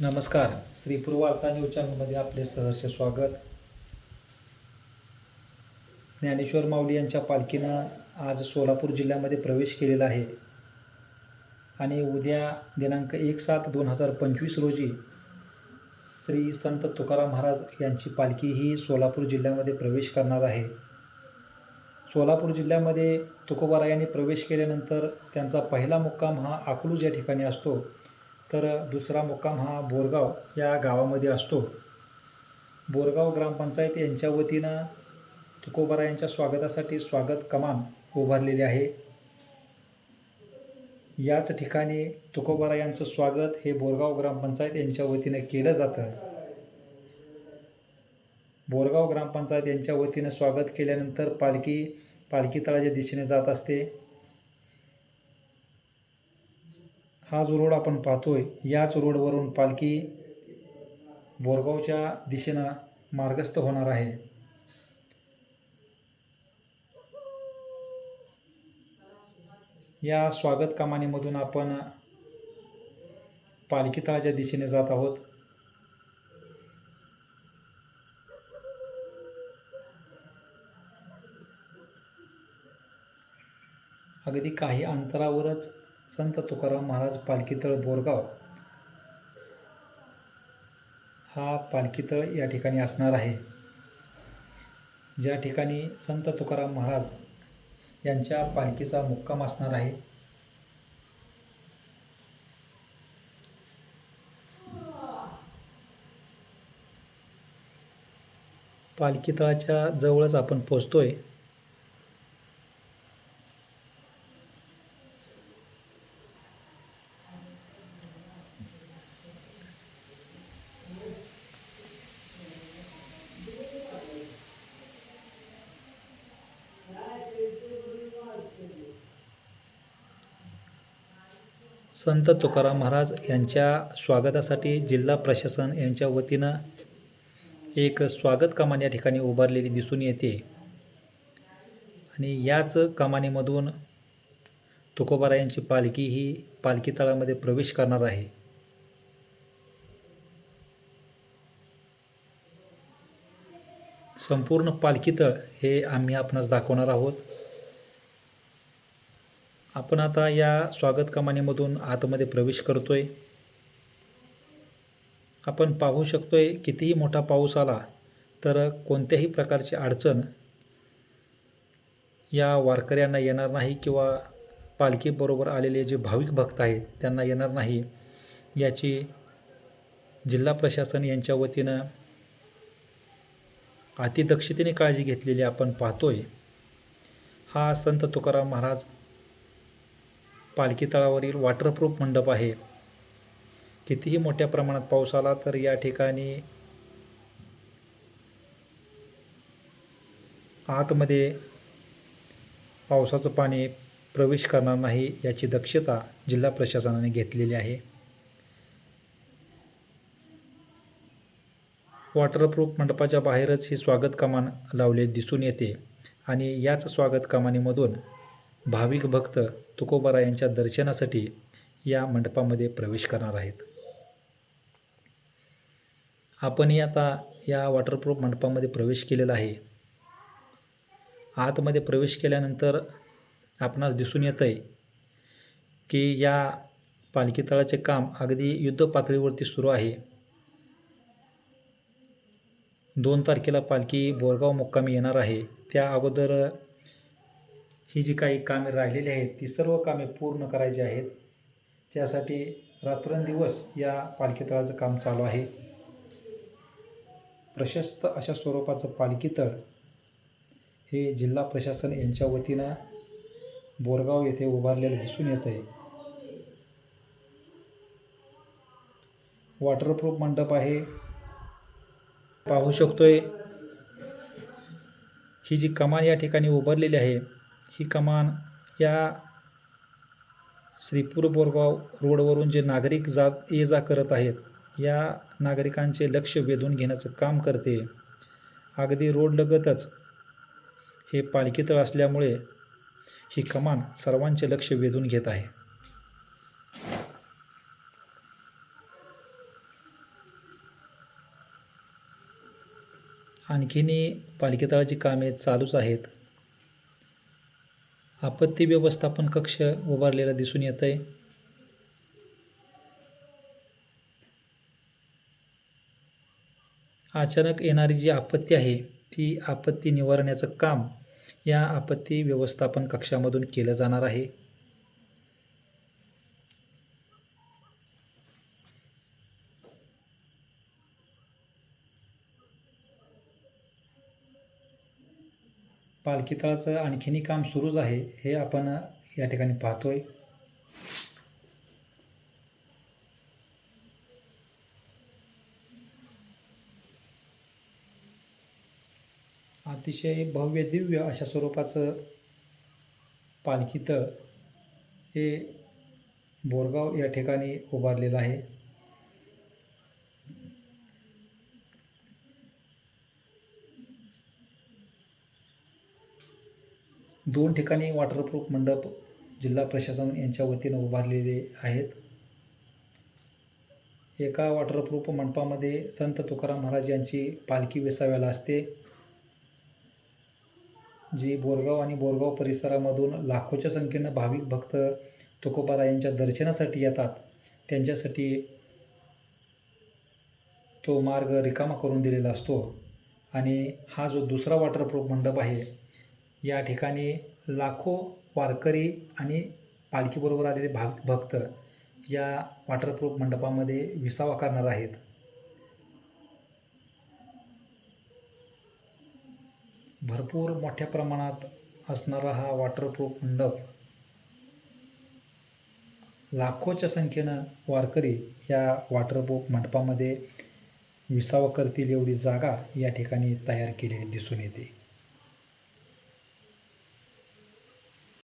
नमस्कार. श्री पूर्वार्ता न्यूज चॅनलमध्ये आपले सहर्ष स्वागत. ज्ञानेश्वर माऊली यांच्या पालखीनं आज सोलापूर जिल्ह्यामध्ये प्रवेश केलेला आहे. आणि उद्या दिनांक एक सात दोन हजार पंचवीस रोजी श्री संत तुकाराम महाराज यांची पालखी ही सोलापूर जिल्ह्यामध्ये प्रवेश करणार आहे. सोलापूर जिल्ह्यामध्ये तुकोबारायांनी प्रवेश केल्यानंतर त्यांचा पहिला मुक्काम हा अकलूज या ठिकाणी असतो. तर दुसरा मुक्काम हा बोरगाव या गावामध्ये असतो. बोरगाव ग्रामपंचायत यांच्या वतीनं तुकोबारा यांच्या स्वागतासाठी स्वागत कमान उभारलेली आहे. याच ठिकाणी तुकोबारा यांचं स्वागत हे बोरगाव ग्रामपंचायत यांच्या वतीनं केलं जातं. बोरगाव ग्रामपंचायत यांच्या वतीनं स्वागत केल्यानंतर पालखी पालखी तळाच्या दिशेने जात असते. हा जो रोड आपण पाहतोय. याच रोडवरून पालखी बोरगावच्या दिशेनं मार्गस्थ होणार आहे. या स्वागत कमानीमधून आपण पालखी तळाच्या दिशेने जात आहोत. अगदी काही अंतरावरच संत तुकाराम महाराज पालखीतळ बोरगाव हा पालखीतळ या ठिकाणी असणार आहे. ज्या ठिकाणी संत तुकाराम महाराज यांच्या पालखीचा मुक्काम असणार आहे. पालखी तळाच्या जवळच आपण पोचतोय संत तुकाराम महाराज यांच्या स्वागतासाठी जिल्हा प्रशासन यांच्या वतीनं एक स्वागत कमान या ठिकाणी उभारलेली दिसून येते. आणि याच कमानीमधून तुकोबारा यांची पालखी ही पालखी तळामध्ये प्रवेश करणार आहे. संपूर्ण पालखी तळ हे आम्ही आपणास दाखवणार आहोत. आपण आता या स्वागत कमानीमधून आतमध्ये प्रवेश करतोय. आपण पाहू शकतोय कितीही मोठा पाऊस आला तर कोणत्याही प्रकारची अडचण या वारकऱ्यांना येणार नाही किंवा पालखीबरोबर आलेले जे भाविक भक्त आहेत त्यांना येणार नाही याची जिल्हा प्रशासन यांच्या वतीनं अतिदक्षतेने काळजी घेतलेली आपण पाहतोय. हा संत तुकाराम महाराज पालखी तळावरील वॉटरप्रूफ मंडप आहे. कितीही मोठ्या प्रमाणात पाऊस आला तर या ठिकाणी आतमध्ये पावसाचं पाणी प्रवेश करणार नाही याची दक्षता जिल्हा प्रशासनाने घेतलेली आहे. वॉटरप्रूफ मंडपाच्या बाहेरच ही स्वागत कमान लावले दिसून येते आणि याच स्वागत कमानीमधून भाविक भक्त तुकोबारा यांच्या दर्शनासाठी या मंडपामध्ये प्रवेश करणार आहेत. आपणही आता या वॉटरप्रूफ मंडपामध्ये प्रवेश केलेला आहे. आतमध्ये प्रवेश केल्यानंतर आपणास दिसून येतं आहे की या पालखी तळाचे काम अगदी युद्ध पातळीवरती सुरू आहे. दोन तारखेला पालखी बोरगाव मुक्कामी येणार आहे. त्या अगोदर ही जी काही कामे राहिलेली आहेत ती सर्व कामे पूर्ण करायची आहेत. त्यासाठी रात्रंदिवस या पालखी तळाचं काम चालू आहे. प्रशस्त अशा स्वरूपाचं पालखी तळ हे जिल्हा प्रशासन यांच्या वतीनं बोरगाव येथे उभारलेलं दिसून येत आहे वॉटरप्रूफ मंडप आहे. पाहू शकतोय ही जी कमान या ठिकाणी उभारलेली आहे ही कमान या श्रीपूर बोरगाव रोडवरून जे नागरिक जात ये जा करत आहेत या नागरिकांचे लक्ष वेधून घेण्याचं काम करते. अगदी रोडलगतच हे पालखीतळ असल्यामुळे ही कमान सर्वांचे लक्ष वेधून घेत आहे. आणखीनही पालखीतळाची कामे चालूच आहेत. आपत्ती व्यवस्थापन कक्ष उभारलेला दिसून येत आहे अचानक येणारी जी आपत्ती आहे ती आपत्ती निवारण्याचं काम या आपत्ती व्यवस्थापन कक्षामधून केलं जाणार आहे. पालखी तळाचं आणखीनही काम सुरूच आहे हे आपण या ठिकाणी पाहतोय. अतिशय भव्य दिव्य अशा स्वरूपाचं पालखी तळ हे बोरगाव या ठिकाणी उभारलेलं आहे. दोन ठिकाणी वॉटरप्रूफ मंडप जिल्हा प्रशासन यांच्या वतीनं उभारलेले आहेत. एका वॉटरप्रूफ मंडपामध्ये संत तुकाराम महाराज यांची पालखी विसाव्याला असते जी बोरगाव आणि बोरगाव परिसरामधून लाखोच्या संख्येनं भाविक भक्त तुकोबारा यांच्या दर्शनासाठी येतात. त्यांच्यासाठी तो मार्ग रिकामा करून दिलेला असतो. आणि हा जो दुसरा वॉटरप्रूफ मंडप आहे या ठिकाणी लाखो वारकरी आणि पालखीबरोबर आलेले भाग भक्त या वॉटरप्रूफ मंडपामध्ये विसावा करणार आहेत. भरपूर मोठ्या प्रमाणात असणारा हा वॉटरप्रूफ मंडप लाखोच्या संख्येनं वारकरी या वॉटरप्रूफ मंडपामध्ये विसावा करतील एवढी जागा या ठिकाणी तयार केलेली दिसून येते.